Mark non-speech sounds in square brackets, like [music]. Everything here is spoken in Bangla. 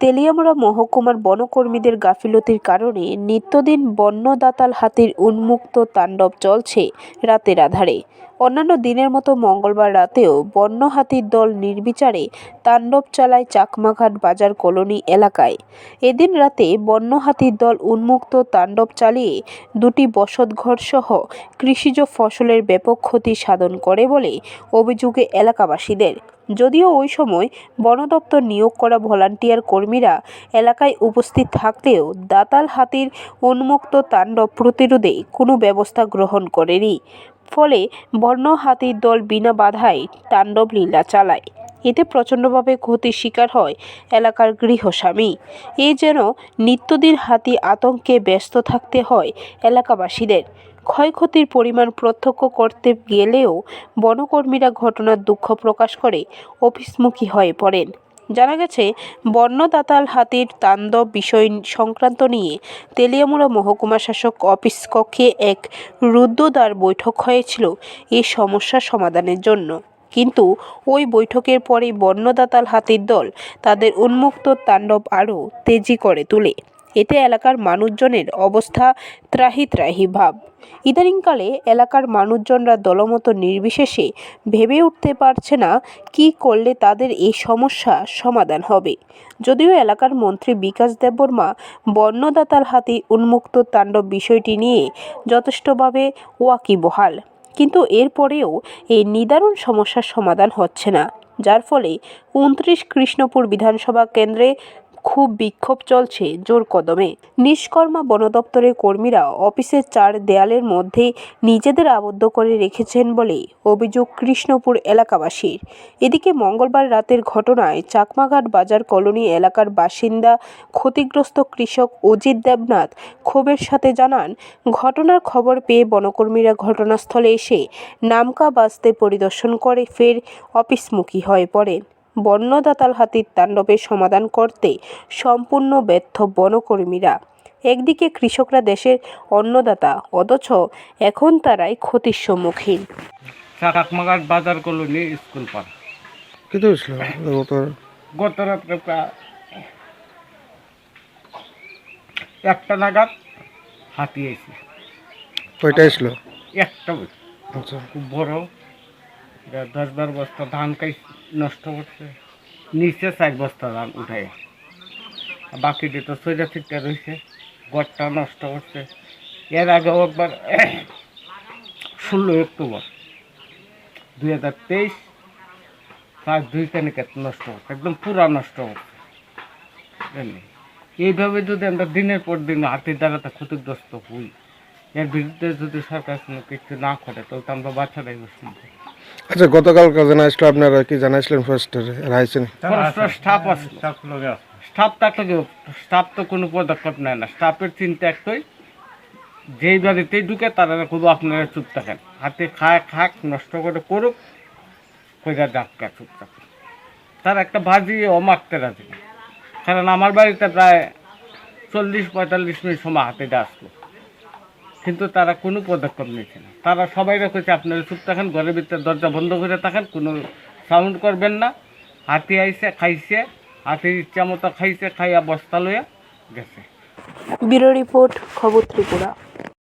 তেলিয়ামুড়া মহকুমার বনকর্মীদের গাফিলতির কারণে নিত্যদিন বন্য দাতাল হাতির উন্মুক্ত তাণ্ডব চলছে রাতের আধারে। অন্যান্য দিনের মতো মঙ্গলবার রাতেও বন্য হাতির দল নির্বিচারে তাণ্ডব চালায় চাকমাঘাট বাজার কলোনি এলাকায়। এদিন রাতে বন্য হাতির দল উন্মুক্ত তাণ্ডব চালিয়ে দুটি বসতঘর সহ কৃষিজ ফসলের ব্যাপক ক্ষতি সাধন করে বলে অভিযোগে এলাকাবাসীদের। যদিও ওই সময় বন দপ্তর নিয়োগ করা ভলান্টিয়ার কর্মীরা এলাকায় উপস্থিত থাকলেও দাতাল হাতির উন্মুক্ত তাণ্ডব প্রতিরোধে কোনো ব্যবস্থা গ্রহণ করেনি। ফলে বন্য হাতির দল বিনা বাধায় তাণ্ডব লীলা চালায়। এতে প্রচণ্ডভাবে ক্ষতির শিকার হয় এলাকার গৃহস্বামী। এ যেন নিত্যদিন হাতি আতঙ্কে ব্যস্ত থাকতে হয় এলাকাবাসীদের। ক্ষয়ক্ষতির পরিমাণ প্রত্যক্ষ করতে গেলেও বনকর্মীরা ঘটনার দুঃখ প্রকাশ করে, অফিসমুখী হয়ে পড়েন। জানা গেছে বন্য দাতাল হাতির তাণ্ডব বিষয় সংক্রান্ত নিয়ে তেলিয়ামুড়া মহকুমা শাসক অফিস কক্ষে এক রুদ্ধদ্বার বৈঠক হয়েছিল এই সমস্যা সমাধানের জন্য। কিন্তু ওই বৈঠকের পরেই বন্য দাতাল হাতির দল তাদের উন্মুক্ত তাণ্ডব আরও তেজি করে তোলে। এতে এলাকার মানুষজনের অবস্থা ত্রাহি ত্রাহি ভাব। ইদানিংকালে এলাকার মানুষজনরা দলমত নির্বিশেষে ভেবে উঠতে পারছে না কী করলে তাদের এই সমস্যা সমাধান হবে। যদিও এলাকার মন্ত্রী বিকাশ দেববর্মা বন্যদাতার হাতে উন্মুক্ত তাণ্ডব বিষয়টি নিয়ে যথেষ্টভাবে ওয়াকিবহাল, কিন্তু এরপরেও এই নিদারুণ সমস্যার সমাধান হচ্ছে না, যার ফলে উনত্রিশ কৃষ্ণপুর বিধানসভা কেন্দ্রে খুব বিক্ষোভ চলছে জোর কদমে। নিষ্কর্মা বন দপ্তরের কর্মীরা অফিসের চার দেয়ালের মধ্যে নিজেদের আবদ্ধ করে রেখেছেন বলে অভিযোগ কৃষ্ণপুর এলাকাবাসীর। এদিকে মঙ্গলবার রাতের ঘটনায় চাকমাঘাট বাজার কলোনি এলাকার বাসিন্দা ক্ষতিগ্রস্ত কৃষক অজিত দেবনাথ ক্ষোভের সাথে জানান, ঘটনার খবর পেয়ে বনকর্মীরা ঘটনাস্থলে এসে নামকা বাসতে পরিদর্শন করে, ফের অফিসমুখী হয়ে পড়েন। বন্যদাতাল হাতির তাণ্ডবের সমাধান করতে সম্পূর্ণ ব্যর্থ বনকর্মীরা। একদিকে কৃষকরা দেশের অন্নদাতা অথচ এখন তারাই ক্ষতির সম্মুখীন। বাজার কলোনি স্কুল পাড়া কেটে হয়েছিল? গত গত রাত্রে একটা নাগাদ হাতি এসে কয়টা আসছিল একটা আচ্ছা। খুব বড়। দশ বার বস্তা ধান খাই নষ্ট করছে। নিচে চার বস্তা ধান উঠাই বাকিটি তো সৈরা ছিটটা রয়েছে গড়টা নষ্ট করছে। এর আগেও একবার [coughs] ষোলো অক্টোবর দুই হাজার তেইশ পাঁচ দুই তারিখে নষ্ট করছে, একদম পুরা নষ্ট করছে? এইভাবে যদি আমরা দিনের পর দিন হাতির দ্বারাতে ক্ষতিগ্রস্ত হই, এর বিরুদ্ধে যদি সরকার কোনো কিছু না করে তাহলে তো আমরা বাচ্চারাই শুনব আচ্ছা গতকাল কাজে আসলো আপনারা কি জানাইছিলেন ফার্স্টারে রাইছেন? স্টাফ আছে? স্টাফ থাকলে কি স্টাফ তো কোনো পদক্ষেপ নেয় না। স্টাফের চিন্তা একটাই যেই বাড়িতেই ঢুকে তারা খুব আপনারা চুপ থাকেন। হাতে খায় খাক নষ্ট করে করুক কইরা ডাক্কা চুপ থাকুক। তার একটা ভাজি ও মারতে রাজি কারণ আমার বাড়িতে প্রায় চল্লিশ পঁয়তাল্লিশ মিনিট সময় হাতে আসলো। কিন্তু তারা কোনো পদক্ষেপ নিচ্ছে না। তারা সবাই রেখেছে আপনারা চুপ থাকেন, ঘরের ভিতরে দরজা বন্ধ করে থাকেন, কোনো সাউন্ড করবেন না। হাতি আইসে খাইছে, হাতির ইচ্ছা মতো খাইছে, খাইয়া বস্তা লইয়া গেছে। ব্যুরো রিপোর্ট, খবর ত্রিপুরা।